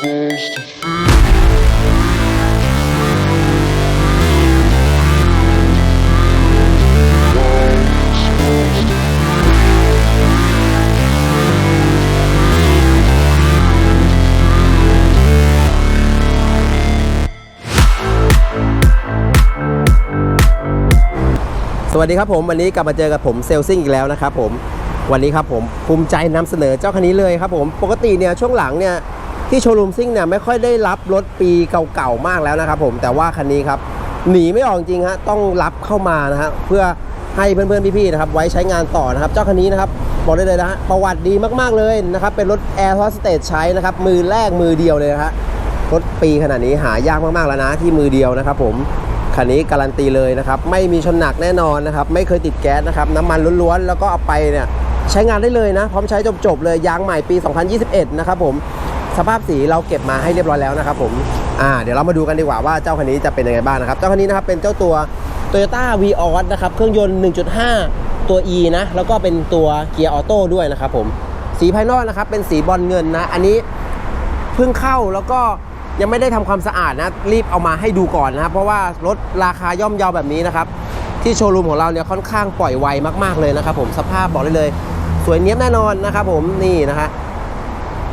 supposed to feel. สวัสดีครับผมวันนี้กลับมาเจอกับผมเซลซิ่งอีกแล้วนะครับผมวันนี้ครับผมภูมิใจนำเสนอเจ้าคันนี้เลยครับผมปกติเนี่ยช่วงหลังเนี่ย ที่โชว์รูมซิ่งเนี่ยไม่ค่อยได้รับรถปีเก่าๆมากแล้วนะครับผมแต่ว่าคันนี้ครับหนีไม่ออกจริงฮะต้องรับเข้ามานะฮะเพื่อให้เพื่อนๆพี่ๆนะครับไว้ใช้งานต่อนะครับ เจ้าคันนี้นะครับบอกได้เลยนะฮะประวัติดีมากๆเลยนะครับเป็นรถ Air Hostess ใช้นะครับมือแรกมือเดียวเลยนะฮะรถปีขนาดนี้หายากมากๆแล้วนะที่มือเดียวนะครับผมคันนี้การันตีเลยนะครับไม่มีชนหนักแน่นอนนะครับไม่เคยติดแก๊สนะครับน้ำมันล้วนๆแล้วก็เอาไปเนี่ยใช้งานได้เลยนะ พร้อมใช้จบๆเลยยางใหม่ปี 2021 นะครับผม สภาพสีเราเก็บมาให้เรียบร้อยแล้วนะครับผมอ่าเดี๋ยวเรามาดูกันดีกว่าว่าเจ้าคันนี้จะเป็นยังไงบ้างนะครับเจ้าคันนี้นะครับเป็นเจ้าตัว Toyota v ีออสนะครับเครื่องยนต์ 1.5 ตัว E นะแล้วก็เป็นตัวเกียร์ออโต้ด้วยนะครับผมสีภายนอกนะครับเป็นสีบอลเงินนะ อันนี้เพิ่งเข้าแล้วก็ยังไม่ได้ทำความสะอาดนะ รีบเอามาให้ดูก่อนนะครับ เพราะว่ารถราคาย่อมเยาแบบนี้นะครับ ที่โชว์รูมของเราเนี่ยค่อนข้างปล่อยไวมากๆเลยนะครับผมสภาพบอกได้เลย สวยเนี้ยบแน่นอนนะครับผมนี่นะฮะ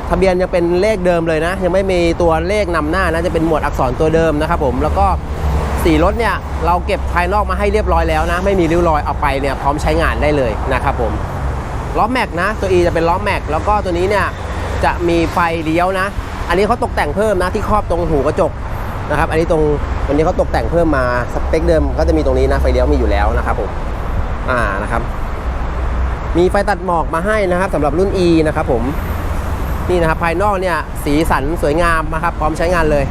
ทะเบียนยังเป็นเลขเดิมเลยนะ ยังไม่มีตัวเลขนำหน้านะจะเป็นหมวดอักษรตัวเดิมนะครับผมแล้วก็สีรถเนี่ยเราเก็บภายนอกมาให้เรียบร้อยแล้วนะ ไม่มีริ้วรอยเอาไปเนี่ยพร้อมใช้งานได้เลยนะครับผมล้อแม็กนะตัว E จะเป็นล้อแม็กแล้วก็ตัวนี้เนี่ยจะมีไฟเลี้ยวนะ อันนี้เขาตกแต่งเพิ่มนะที่ครอบตรงหูกระจกนะครับ อันนี้ตรงวันนี้เขาตกแต่งเพิ่มมาสเปคเดิมก็จะมีตรงนี้นะไฟเลี้ยวมีอยู่แล้วนะครับผมอ่านะครับ มีไฟตัดหมอกมาให้นะครับสำหรับรุ่น E นะครับผม นี่นะครับภายนอกเนี่ยสีสันสวยงามนะครับพร้อมใช้งานเลย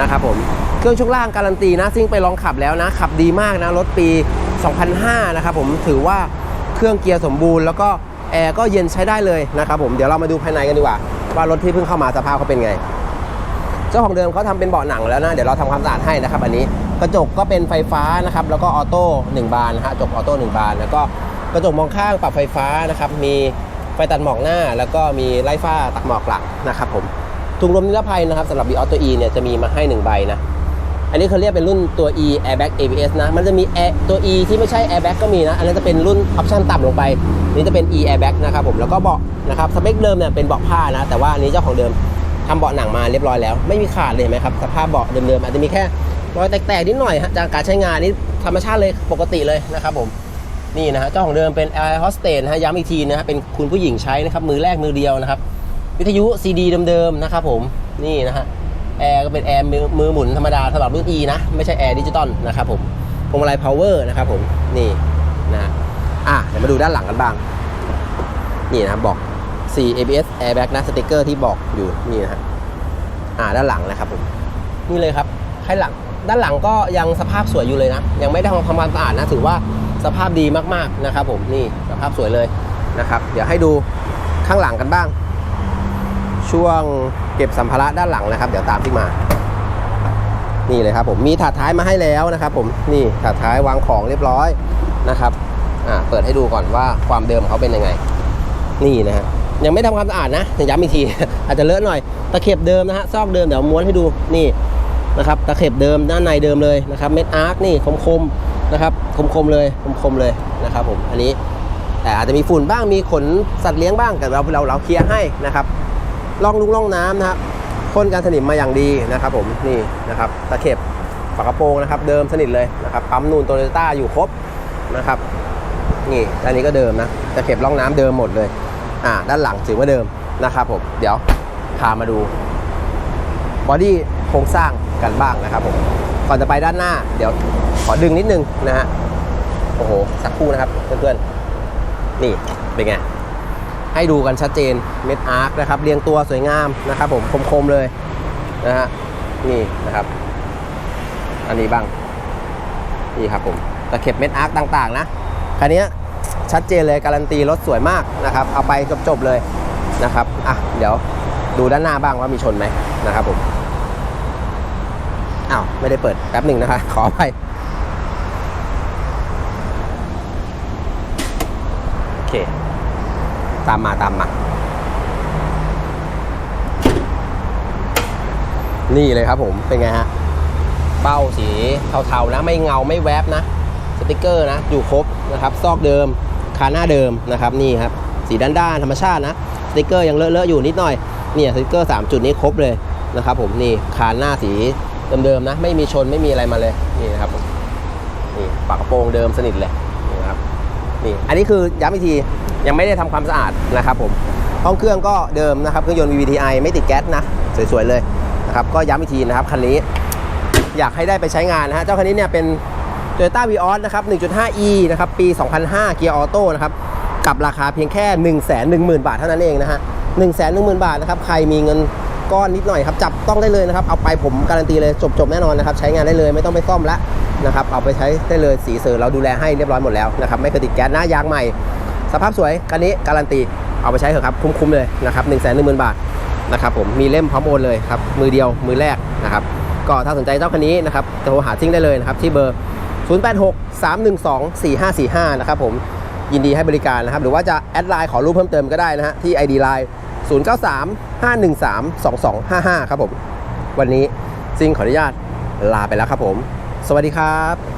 นะครับผมเครื่องช่วงล่างการันตีนะซิ่งไปลองขับแล้วนะขับดีมากนะรถปี 2005 นะครับผมถือว่าเครื่องเกียร์สมบูรณ์แล้วก็แอร์ก็เย็นใช้ได้เลยนะครับผมเดี๋ยวเรามาดูภายในกันดีกว่า ว่ารถที่เพิ่งเข้ามาสภาพเขาเป็นไง เจ้าของเดิมเขาทำเป็นเบาะหนังแล้วนะ เดี๋ยวเราทำความสะอาดให้นะครับ อันนี้กระจกก็เป็นไฟฟ้านะครับแล้วก็ออโต้1บานนะฮะกระจกออโต้1บาน แล้วก็กระจกมองข้างปรับไฟฟ้านะครับมี ไฟตัดหมอกหน้า แล้วก็มีไล่ฟ้าตัดหมอกหลังนะครับผมถุงลมนิรภัยนะครับสำหรับ b ีออโต้ E เนี่ยจะมีมาให้ 1 ใบนะ อันนี้เขาเรียกเป็นรุ่นตัว E airbag ABS นะ มันจะมี Air ตัว E ที่ไม่ใช่ airbag ก็มีนะ อันนั้นจะเป็นรุ่นออปชั่นต่ำลงไป นี่จะเป็น E airbag นะครับผม แล้วก็เบาะนะครับ สเปคเดิมเนี่ยเป็นเบาะผ้านะ แต่ว่าอันนี้เจ้าของเดิมทำเบาะหนังมาเรียบร้อยแล้ว ไม่มีขาดเลยเห็นไหมครับ สภาพเบาะเดิมๆอาจจะมีแค่รอยแตกๆนิดหน่อยฮะจากการใช้งานนี่ธรรมชาติเลยปกติเลยนะครับผม นี่นะฮะเจ้าของเดิมเป็น Air Hostess นะฮะย้ำอีกทีนะฮะเป็นคุณผู้หญิงใช้นะครับมือแรกมือเดียวนะครับ วิทยุ CD เดิมๆนะครับผมนี่นะฮะแอร์ก็เป็นแอร์มือมือหมุนธรรมดาสำหรับรุ่น E นะ ไม่ใช่แอร์ดิจิตอลนะครับผมพวงมาลัย power นะครับผมนี่นะฮะอะเดี๋ยวมาดูด้านหลังกันบ้าง นี่นะบอก4 ABS airbag นะสติกเกอร์ที่บอกอยู่นี่นะฮะอ่าด้านหลังนะครับผมนี่เลยครับให้หลังด้านหลังก็ยังสภาพสวยอยู่เลยนะ ยังไม่ได้ทำความสะอาดนะถือว่า สภาพดีมากๆนะครับ ผมนี่สภาพสวยเลยนะครับ เดี๋ยวให้ดูข้างหลังกันบ้าง ช่วงเก็บสัมภาระด้านหลังนะครับ เดี๋ยวตามที่มา นี่เลยครับผมมีถาดท้ายมาให้แล้วนะครับ ผมนี่ถาดท้ายวางของเรียบร้อยนะครับอ่าเปิดให้ดูก่อนว่าความเดิมเขาเป็นยังไง นี่นะฮะยังไม่ทำความสะอาดนะย้ำอีกที อาจจะเลอะหน่อย ตะเข็บเดิมนะฮะซอกเดิมเดี๋ยวม้วนให้ดูนี่นะครับ ตะเข็บเดิมด้านในเดิมเลยนะครับ เม็ดอาร์คนี่คมๆ นะครับ คมๆเลยคมๆเลยนะครับผมอันนี้แต่อาจจะมีฝุ่นบ้างมีขนสัตว์เลี้ยงบ้างแต่เราเราเราเคลียร์ให้นะครับล่องลุงล่องน้ำนะครับพ่นการสนิมมาอย่างดีนะครับ ผมนี่นะครับตะเข็บฝากระโปรงนะครับ เดิมสนิทเลยนะครับปั๊มนูนโตโยต้าอยู่ครบนะครับนี่อันนี้ก็เดิมนะตะเข็บล่องน้ำเดิมหมดเลยอ่าด้านหลังถือว่าเดิมนะครับผมเดี๋ยวพามาดูบอดี้โครงสร้างกันบ้างนะครับผมก่อนจะไปด้านหน้า เดี๋ยว ขอดึงนิดนึงนะฮะโอ้โหสักครู่นะครับเพื่อนๆนี่เป็นไงให้ดูกันชัดเจนเม็ดอาร์คนะครับเรียงตัวสวยงามนะครับ ผมคมๆเลยนะฮะนี่นะครับ อันนี้บ้างนี่ครับผมตะเข็บเม็ดอาร์คต่างๆ นะคันนี้ชัดเจนเลยการันตีรถสวยมากนะครับ เอาไปจบๆเลยนะครับอะเดี๋ยวดูด้านหน้าบ้างว่ามีชนไหมนะครับผมอ้าวไม่ได้เปิดแป๊บหนึ่งนะคะขอไปโอ เค ตามมาตามมา นี่เลยครับผม เป็นไงฮะ เป้าสีเทาๆนะ ไม่เงาไม่แวบนะ สติกเกอร์นะ อยู่ครบนะครับ ซอกเดิม คาหน้าเดิมนะครับ นี่ครับ สีด้านๆธรรมชาตินะ สติกเกอร์ยังเลอะๆอยู่นิดหน่อย เนี่ยสติกเกอร์ 3 จุดนี้ครบเลยนะครับผม นี่คานหน้าสีเดิมๆนะ ไม่มีชนไม่มีอะไรมาเลย นี่นะครับผมนี่ปากกระโปรงเดิมสนิทเลย นี่อันนี้คือย้ำอีกทียังไม่ได้ทำความสะอาดนะครับผมห้องเครื่องก็เดิมนะครับเครื่องยนต์ VVTi ไม่ติดแก๊สนะสวยๆเลยนะครับก็ย้ำอีกทีนะครับคันนี้อยากให้ได้ไปใช้งานนะฮะเจ้าคันนี้เนี่ยเป็น Toyota Vios นะครับ 1.5e นะครับปี 2005 เกียร์ออโต้นะครับกับราคาเพียงแค่ 1 1 0 0 0 0 บาทเท่านั้นเองนะฮะ1 1 0 0 0 0บาทนะครับใครมีเงินก้อนนิดหน่อยครับจับต้องได้เลยนะครับเอาไปผมการันตีเลยจบๆแน่นอนนะครับใช้งานได้เลยไม่ต้องไปซ่อมละ นะครับเอาไปใช้ได้เลยสีเซอเราดูแลให้เรียบร้อยหมดแล้วนะครับไม่เคยติดแก๊สหน้ายางใหม่ สภาพสวยคันนี้การันตีเอาไปใช้เถอะครับคุ้มๆเลยนะครับ1 1 0 0 0 0บาทนะครับผมมีเล่มพร้อมโอนเลยครับมือเดียวมือแรกนะครับก็ถ้าสนใจเจ้าคันนี้นะครับโทรหาซิ่งได้เลยนะครับที่เบอร์ 086 312 4545 นะครับผมยินดีให้บริการนะครับ หรือว่าจะแอดไลน์ขอรูปเพิ่มเติมก็ได้นะฮะที่ ID Line 093 513 2255 ครับผม วันนี้ซิ่งขออนุญาตลาไปแล้วครับผม สวัสดีครับ